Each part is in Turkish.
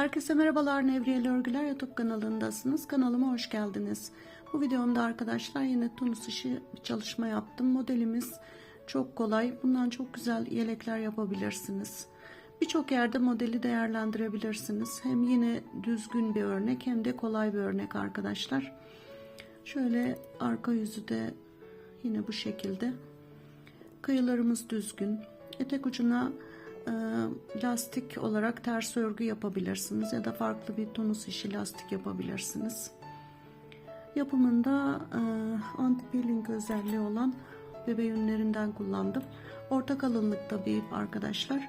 Herkese merhabalar Nevriyeli Örgüler YouTube kanalındasınız. Kanalıma hoş geldiniz. Bu videomda arkadaşlar yine tunus işi bir çalışma yaptım. Modelimiz çok kolay. Bundan çok güzel yelekler yapabilirsiniz. Birçok yerde modeli değerlendirebilirsiniz. Hem yine düzgün bir örnek hem de kolay bir örnek arkadaşlar. Şöyle arka yüzü de yine bu şekilde. Kıyılarımız düzgün. Etek ucuna e, lastik olarak ters örgü yapabilirsiniz ya da farklı bir tonus işi lastik yapabilirsiniz. Yapımında e, anti peeling özelliği olan bebe yünlerinden kullandım. Orta kalınlıkta bir ip arkadaşlar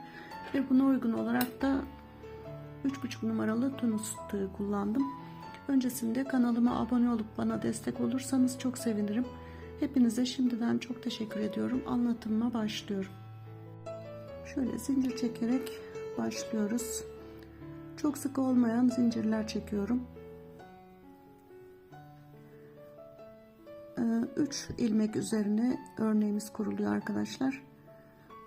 ve buna uygun olarak da 3,5 numaralı tonus tığı kullandım. Öncesinde kanalıma abone olup bana destek olursanız çok sevinirim. Hepinize şimdiden çok teşekkür ediyorum. Anlatımıma başlıyorum. Şöyle zincir çekerek başlıyoruz. Çok sık olmayan zincirler çekiyorum. 3 ilmek üzerine örneğimiz kuruluyor arkadaşlar.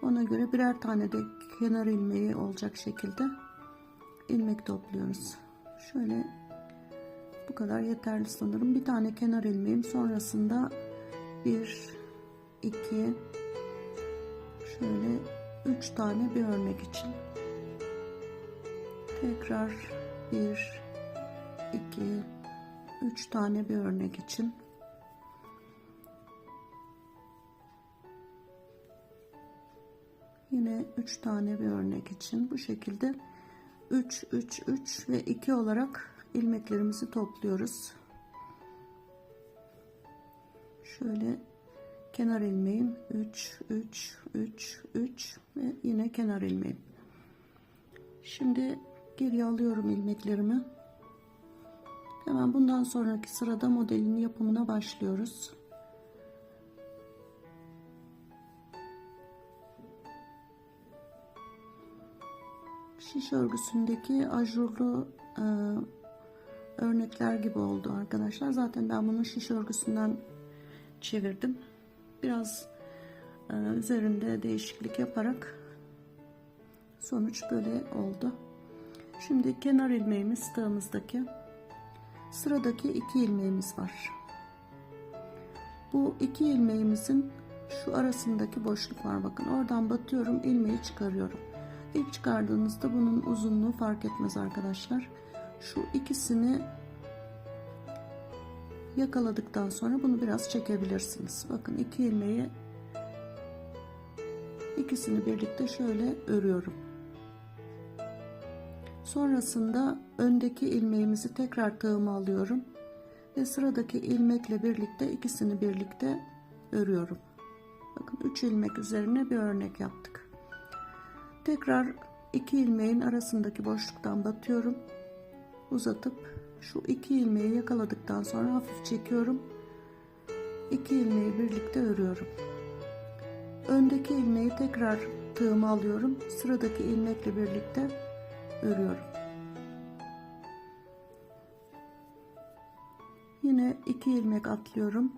Ona göre birer tane de kenar ilmeği olacak şekilde ilmek topluyoruz. Şöyle bu kadar yeterli sanırım. Bir tane kenar ilmeğim sonrasında 1 2 şöyle 3 tane bir örnek için. Tekrar 1 2 3 tane bir örnek için. Yine 3 tane bir örnek için. Bu şekilde 3 3 3 ve 2 olarak ilmeklerimizi topluyoruz. Şöyle kenar ilmeğim. 3 3 3 3 ve yine kenar ilmeğim. Şimdi geri alıyorum ilmeklerimi. Hemen bundan sonraki sırada modelin yapımına başlıyoruz. Şiş örgüsündeki ajurlu e, örnekler gibi oldu arkadaşlar. Zaten ben bunu şiş örgüsünden çevirdim biraz e, üzerinde değişiklik yaparak sonuç böyle oldu. Şimdi kenar ilmeğimiz tığımızdaki sıradaki iki ilmeğimiz var. Bu iki ilmeğimizin şu arasındaki boşluk var bakın oradan batıyorum ilmeği çıkarıyorum. İlk çıkardığınızda bunun uzunluğu fark etmez arkadaşlar. Şu ikisini yakaladıktan sonra bunu biraz çekebilirsiniz. Bakın iki ilmeği ikisini birlikte şöyle örüyorum. Sonrasında öndeki ilmeğimizi tekrar tığıma alıyorum ve sıradaki ilmekle birlikte ikisini birlikte örüyorum. Bakın 3 ilmek üzerine bir örnek yaptık. Tekrar iki ilmeğin arasındaki boşluktan batıyorum. Uzatıp şu iki ilmeği yakaladıktan sonra hafif çekiyorum. İki ilmeği birlikte örüyorum. Öndeki ilmeği tekrar tığıma alıyorum. Sıradaki ilmekle birlikte örüyorum. Yine iki ilmek atlıyorum.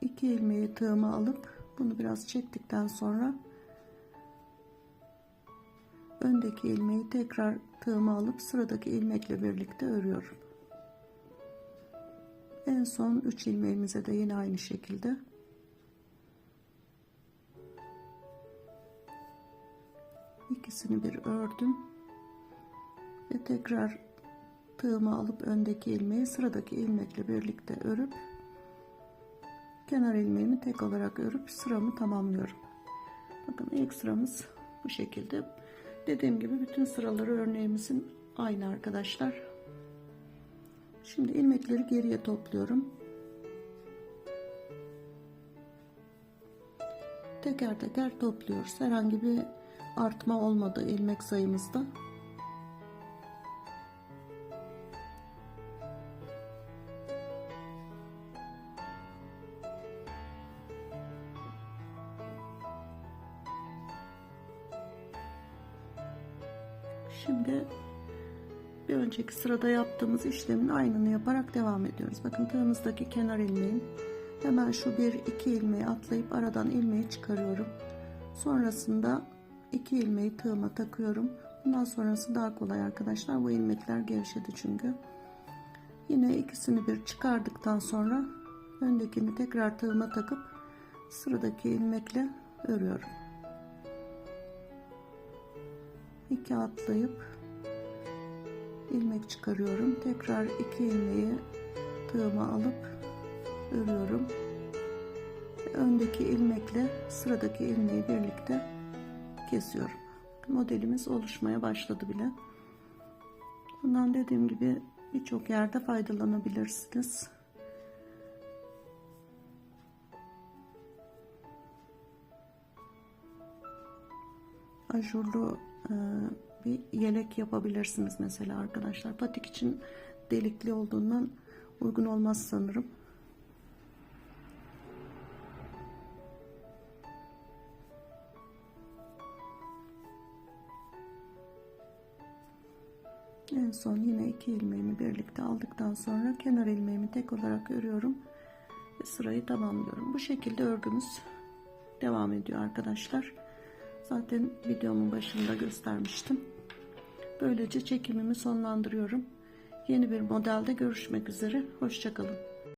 İki ilmeği tığıma alıp bunu biraz çektikten sonra öndeki ilmeği tekrar tığıma alıp sıradaki ilmekle birlikte örüyorum. En son 3 ilmeğimize de yine aynı şekilde ikisini bir ördüm ve tekrar tığıma alıp öndeki ilmeği sıradaki ilmekle birlikte örüp kenar ilmeğimi tek olarak örüp sıramı tamamlıyorum. Bakın ilk sıramız bu şekilde. Dediğim gibi bütün sıraları örneğimizin aynı arkadaşlar. Şimdi ilmekleri geriye topluyorum. Teker teker topluyoruz. Herhangi bir artma olmadı ilmek sayımızda. Şimdi bir önceki sırada yaptığımız işlemin aynını yaparak devam ediyoruz. Bakın tığımızdaki kenar ilmeğin hemen şu bir iki ilmeği atlayıp aradan ilmeği çıkarıyorum. Sonrasında iki ilmeği tığıma takıyorum. Bundan sonrası daha kolay arkadaşlar. Bu ilmekler gevşedi çünkü. Yine ikisini bir çıkardıktan sonra öndekini tekrar tığıma takıp sıradaki ilmekle örüyorum. İki atlayıp ilmek çıkarıyorum. Tekrar iki ilmeği tığıma alıp örüyorum. Öndeki ilmekle sıradaki ilmeği birlikte kesiyorum. Modelimiz oluşmaya başladı bile. Bundan dediğim gibi birçok yerde faydalanabilirsiniz. Ajurlu e, bir yelek yapabilirsiniz mesela arkadaşlar. Patik için delikli olduğundan uygun olmaz sanırım. En son yine iki ilmeğimi birlikte aldıktan sonra kenar ilmeğimi tek olarak örüyorum ve sırayı tamamlıyorum. Bu şekilde örgümüz devam ediyor arkadaşlar. Zaten videomun başında göstermiştim. Böylece çekimimi sonlandırıyorum. Yeni bir modelde görüşmek üzere. Hoşçakalın.